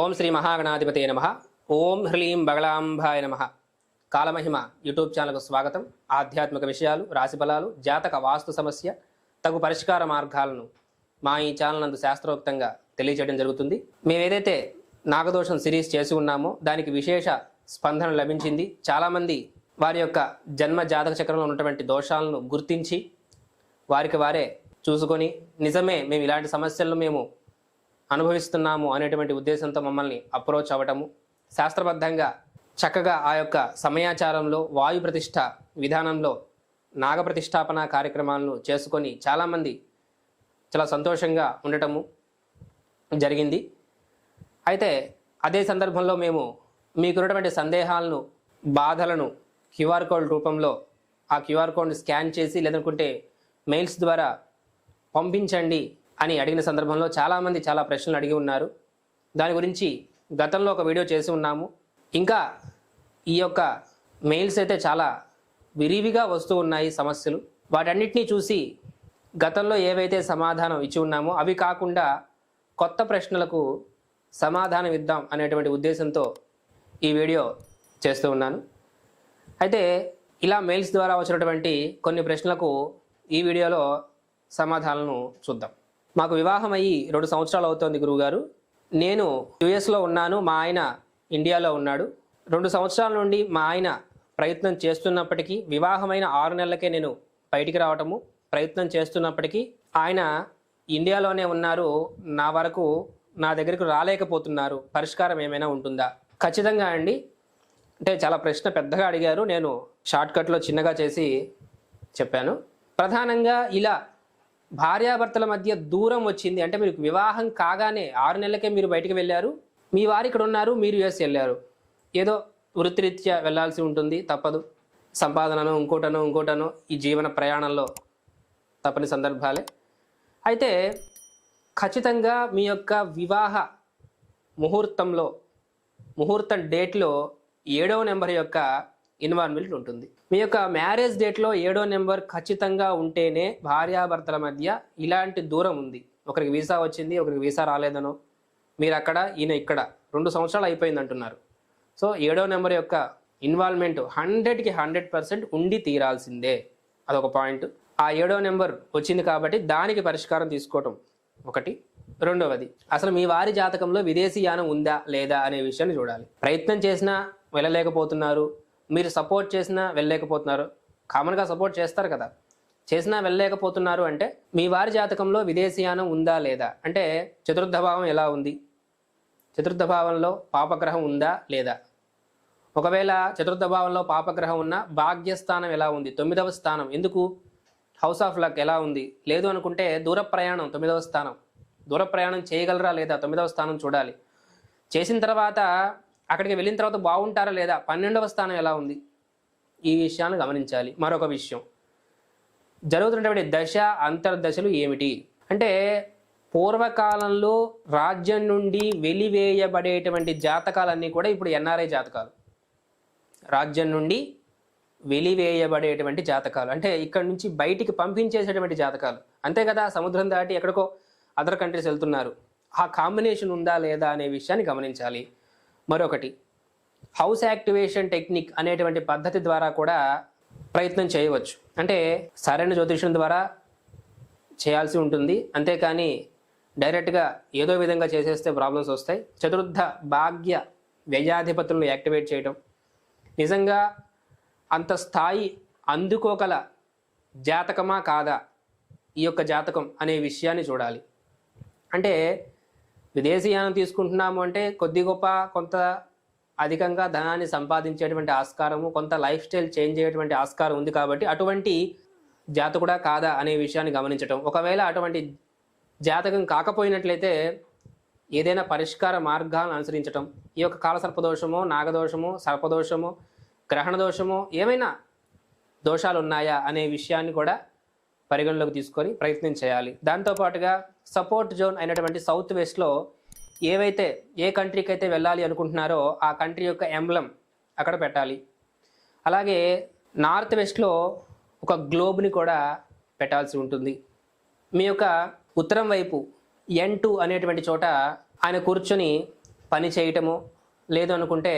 ఓం శ్రీ మహాగణాధిపతి నమ. ఓం హ్రీం బగళాంబాయ నమ. కాలమహిమ యూట్యూబ్ ఛానల్కు స్వాగతం. ఆధ్యాత్మిక విషయాలు రాశిఫలాలు జాతక వాస్తు సమస్య తగు పరిష్కార మార్గాలను మా ఈ ఛానల్ నందు శాస్త్రోక్తంగా తెలియజేయడం జరుగుతుంది. మేము ఏదైతే నాగదోషం సిరీస్ చేసి ఉన్నామో దానికి విశేష స్పందన లభించింది. చాలామంది వారి యొక్క జన్మ జాతక చక్రంలో ఉన్నటువంటి దోషాలను గుర్తించి వారికి వారే చూసుకొని నిజమే మేము ఇలాంటి సమస్యలను మేము అనుభవిస్తున్నాము అనేటువంటి ఉద్దేశంతో మమ్మల్ని అప్రోచ్ అవ్వటము శాస్త్రబద్ధంగా చక్కగా ఆ యొక్క సమయాచారంలో వాయు ప్రతిష్ట విధానంలో నాగ ప్రతిష్టాపన కార్యక్రమాలను చేసుకొని చాలామంది చాలా సంతోషంగా ఉండటము జరిగింది. అయితే అదే సందర్భంలో మేము మీకున్నటువంటి సందేహాలను బాధలను క్యూఆర్ కోడ్ రూపంలో ఆ క్యూఆర్ కోడ్ని స్కాన్ చేసి లేదనుకుంటే మెయిల్స్ ద్వారా పంపించండి అని అడిగిన సందర్భంలో చాలామంది చాలా ప్రశ్నలు అడిగి ఉన్నారు. దాని గురించి గతంలో ఒక వీడియో చేసి ఉన్నాము. ఇంకా ఈ యొక్క మెయిల్స్ అయితే చాలా విరివిగా వస్తూ ఉన్నాయి సమస్యలు. వాటన్నిటినీ చూసి గతంలో ఏవైతే సమాధానం ఇచ్చి ఉన్నామో అవి కాకుండా కొత్త ప్రశ్నలకు సమాధానం ఇద్దాం అనేటువంటి ఉద్దేశంతో ఈ వీడియో చేస్తూ ఉన్నాను. అయితే ఇలా మెయిల్స్ ద్వారా వచ్చినటువంటి కొన్ని ప్రశ్నలకు ఈ వీడియోలో సమాధానాలను చూద్దాం. మాకు వివాహం అయ్యి రెండు సంవత్సరాలు అవుతోంది గురువుగారు. నేను యుఎస్లో ఉన్నాను మా ఆయన ఇండియాలో ఉన్నాడు. రెండు సంవత్సరాల నుండి మా ఆయన ప్రయత్నం చేస్తున్నప్పటికీ వివాహమైన ఆరు నెలలకే నేను బయటికి రావటము ప్రయత్నం చేస్తున్నప్పటికీ ఆయన ఇండియాలోనే ఉన్నారు నా వరకు నా దగ్గరకు రాలేకపోతున్నారు. పరిష్కారం ఏమైనా ఉంటుందా? ఖచ్చితంగా అండి. అంటే చాలా ప్రశ్న పెద్దగా అడిగారు. నేను షార్ట్కట్లో చిన్నగా చేసి చెప్పాను. ప్రధానంగా ఇలా భార్యాభర్తల మధ్య దూరం వచ్చింది. అంటే మీకు వివాహం కాగానే ఆరు నెలలకే మీరు బయటికి వెళ్ళారు. మీ వారు ఇక్కడ ఉన్నారు మీరు యుఎస్ వెళ్ళారు. ఏదో వృత్తిరీత్యా వెళ్ళాల్సి ఉంటుంది తప్పదు. సంపాదనను ఇంకోటనో ఇంకోటనో ఈ జీవన ప్రయాణంలో తప్పని సందర్భాలే. అయితే ఖచ్చితంగా మీ యొక్క వివాహ ముహూర్తంలో ముహూర్తం డేట్లో ఏడవ నెంబర్ యొక్క ఇన్వాల్వ్మెంట్ ఉంటుంది. మీ యొక్క మ్యారేజ్ డేట్లో ఏడో నెంబర్ ఖచ్చితంగా ఉంటేనే భార్యాభర్తల మధ్య ఇలాంటి దూరం ఉంది. ఒకరికి వీసా వచ్చింది ఒకరికి వీసా రాలేదనో. మీరు అక్కడ ఈయన ఇక్కడ. రెండు సంవత్సరాలు అయిపోయింది అంటున్నారు. సో ఏడో నెంబర్ యొక్క ఇన్వాల్వ్మెంట్ హండ్రెడ్కి హండ్రెడ్ పర్సెంట్ ఉండి తీరాల్సిందే. అదొక పాయింట్. ఆ ఏడో నెంబర్ వచ్చింది కాబట్టి దానికి పరిష్కారం తీసుకోవటం ఒకటి. రెండవది అసలు మీ వారి జాతకంలో విదేశీ యానం ఉందా లేదా అనే విషయాన్ని చూడాలి. ప్రయత్నం చేసినా వెళ్ళలేకపోతున్నారు. మీరు సపోర్ట్ చేసినా వెళ్ళలేకపోతున్నారు. కామన్గా సపోర్ట్ చేస్తారు కదా. చేసినా వెళ్ళలేకపోతున్నారు అంటే మీ వారి జాతకంలో విదేశీయానం ఉందా లేదా? అంటే చతుర్థ భావం ఎలా ఉంది? చతుర్థ భావంలో పాపగ్రహం ఉందా లేదా? ఒకవేళ చతుర్థ భావంలో పాపగ్రహం ఉన్న భాగ్యస్థానం ఎలా ఉంది? తొమ్మిదవ స్థానం. ఎందుకు? హౌస్ ఆఫ్ లక్ ఎలా ఉంది? లేదు అనుకుంటే దూర ప్రయాణం తొమ్మిదవ స్థానం. దూర ప్రయాణం చేయగలరా లేదా? తొమ్మిదవ స్థానం చూడాలి. చేసిన తర్వాత అక్కడికి వెళ్ళిన తర్వాత బాగుంటారా లేదా? పన్నెండవ స్థానం ఎలా ఉంది? ఈ విషయాన్ని గమనించాలి. మరొక విషయం. జరుగుతున్నటువంటి దశ అంతర్దశలు ఏమిటి? అంటే పూర్వకాలంలో రాజ్యం నుండి వెలివేయబడేటువంటి జాతకాలన్నీ కూడా ఇప్పుడు ఎన్ఆర్ఐ జాతకాలు. రాజ్యం నుండి వెలివేయబడేటువంటి జాతకాలు. అంటే ఇక్కడ నుంచి బయటికి పంపించేసేటువంటి జాతకాలు. అంతే కదా? సముద్రం దాటి ఎక్కడికో అదర్ కంట్రీస్ వెళ్తున్నారు. ఆ కాంబినేషన్ ఉందా లేదా అనే విషయాన్ని గమనించాలి. మరొకటి. హౌస్ యాక్టివేషన్ టెక్నిక్ అనేటువంటి పద్ధతి ద్వారా కూడా ప్రయత్నం చేయవచ్చు. అంటే సరైన జ్యోతిషం ద్వారా చేయాల్సి ఉంటుంది. అంతేకాని డైరెక్ట్గా ఏదో విధంగా చేసేస్తే ప్రాబ్లమ్స్ వస్తాయి. చతుర్థ భాగ్య వ్యయాధిపతులను యాక్టివేట్ చేయడం నిజంగా అంత స్థాయి అందుకోగల జాతకమా కాదా? ఈ యొక్క జాతకం అనే విషయాన్ని చూడాలి. అంటే విదేశీయానం తీసుకుంటున్నాము అంటే కొద్ది గొప్ప కొంత అధికంగా ధనాన్ని సంపాదించేటువంటి ఆస్కారము కొంత లైఫ్ స్టైల్ చేంజ్ అయ్యేటువంటి ఆస్కారం ఉంది కాబట్టి అటువంటి జాతకుడా కాదా అనే విషయాన్ని గమనించటం. ఒకవేళ అటువంటి జాతకం కాకపోయినట్లయితే ఏదైనా పరిష్కార మార్గాలను అనుసరించటం. ఈ యొక్క కాల సర్పదోషము నాగదోషము సర్పదోషము గ్రహణ దోషము ఏమైనా దోషాలు ఉన్నాయా అనే విషయాన్ని కూడా పరిగణలోకి తీసుకొని ప్రయత్నం చేయాలి. దాంతోపాటుగా సపోర్ట్ జోన్ అయినటువంటి సౌత్ వెస్ట్లో ఏవైతే ఏ కంట్రీకి అయితే వెళ్ళాలి అనుకుంటున్నారో ఆ కంట్రీ యొక్క ఎంబ్లం అక్కడ పెట్టాలి. అలాగే నార్త్ వెస్ట్లో ఒక గ్లోబ్ని కూడా పెట్టాల్సి ఉంటుంది. మీ యొక్క ఉత్తరం వైపు ఎన్ టూ అనేటువంటి చోట ఆయన కూర్చొని పని చేయటము లేదు అనుకుంటే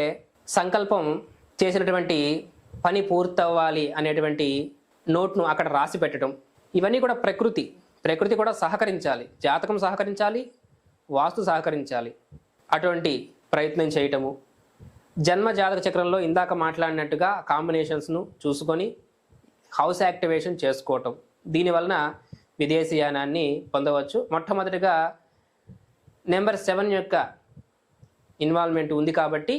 సంకల్పం చేసినటువంటి పని పూర్తవ్వాలి అనేటువంటి నోట్ను అక్కడ రాసి పెట్టడం ఇవన్నీ కూడా ప్రకృతి. ప్రకృతి కూడా సహకరించాలి. జాతకం సహకరించాలి. వాస్తు సహకరించాలి. అటువంటి ప్రయత్నం చేయటము. జన్మ జాతక చక్రంలో ఇందాక మాట్లాడినట్టుగా కాంబినేషన్స్ను చూసుకొని హౌస్ యాక్టివేషన్ చేసుకోవటం. దీనివలన విదేశీయానాన్ని పొందవచ్చు. మొట్టమొదటిగా నెంబర్ సెవెన్ యొక్క ఇన్వాల్వ్మెంట్ ఉంది కాబట్టి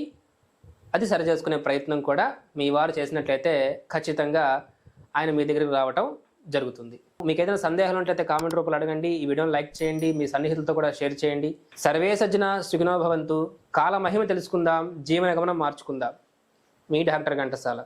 అది సరిచేసుకునే ప్రయత్నం కూడా మీ వారు చేసినట్లయితే ఖచ్చితంగా ఆయన మీ దగ్గరికి రావటం జరుగుతుంది. మీకు ఏదైనా సందేహాలు ఉంటే కామెంట్ రూపంలో అడగండి. ఈ వీడియోని లైక్ చేయండి. మీ సన్నిహితులతో కూడా షేర్ చేయండి. సర్వే సజ్జన సుఖినో భవంతు. కాల మహిమ తెలుసుకుందాం. జీవన గమనం మార్చుకుందాం. మీ డాక్టర్ ఘంటసాల.